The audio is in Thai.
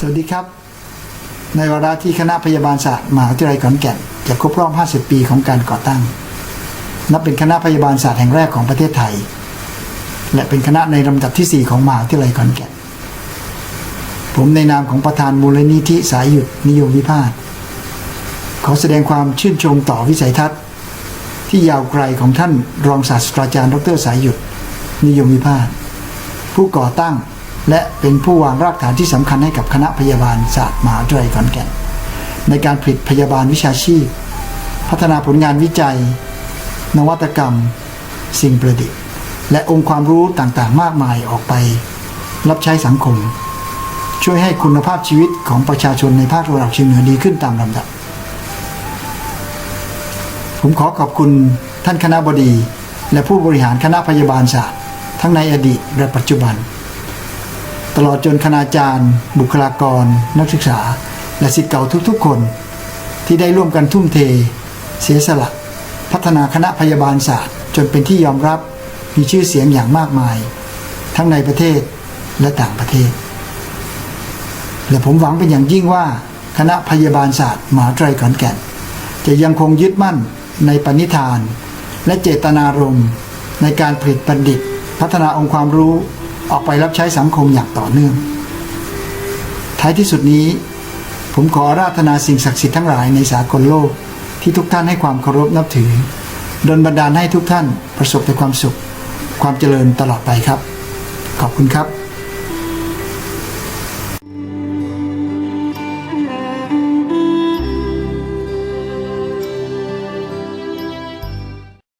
สวัสดีครับ ในวาระที่คณะพยาบาลศาสตร์มหาวิทยาลัยขอนแก่นจะครบรอบ 50 ปีของการก่อตั้ง นับเป็นคณะพยาบาลศาสตร์แห่งแรกของประเทศไทย และเป็นคณะในลำดับที่ 4 ของมหาวิทยาลัยขอนแก่น ผมในนามของประธานมูลนิธิสายหยุดนิยมวิพาทขอแสดงความชื่นชมต่อวิสัยทัศน์ ที่ยาวไกลของท่านรองศาสตราจารย์ ดรสายหยุดนิยมวิพาทผู้ก่อตั้ง และเป็นผู้วางรากฐานที่สำคัญให้กับคณะพยาบาลศาสตร์มหาวิทยาลัยขอนแก่น ในการผลิตพยาบาลวิชาชีพ พัฒนาผลงานวิจัย นวัตกรรม สิ่งประดิษฐ์ และองค์ความรู้ต่างๆ มากมายออกไป รับใช้สังคม ช่วยให้คุณภาพชีวิตของประชาชนในภาคตะวันออกเฉียงเหนือดีขึ้นตามลำดับ ผมขอขอบคุณท่านคณะบดี และผู้บริหารคณะพยาบาลศาสตร์ ทั้งในอดีตและปัจจุบัน ตลอดจนคณาจารย์ บุคลากร นักศึกษา และศิษย์เก่าทุกๆ คน ที่ได้ร่วมกันทุ่มเท เสียสละพัฒนาคณะพยาบาลศาสตร์ จนเป็นที่ยอมรับมีชื่อเสียงอย่างมากมาย ทั้งในประเทศและต่างประเทศ และผมหวังเป็นอย่างยิ่งว่า คณะพยาบาลศาสตร์มหาวิทยาลัยขอนแก่น จะยังคงยึดมั่นในปณิธาน และเจตนารมณ์ในการผลิตบัณฑิต พัฒนาองค์ความรู้ ออกไปรับใช้สังคมอย่างต่อเนื่อง ท้ายที่สุดนี้ ผมขออาราธนาสิ่งศักดิ์สิทธิ์ทั้งหลายในสากลโลกที่ทุกท่านให้ความเคารพนับถือดลบันดาลให้ทุกท่านประสบแต่ความสุข ความเจริญตลอดไปครับ ขอบคุณครับ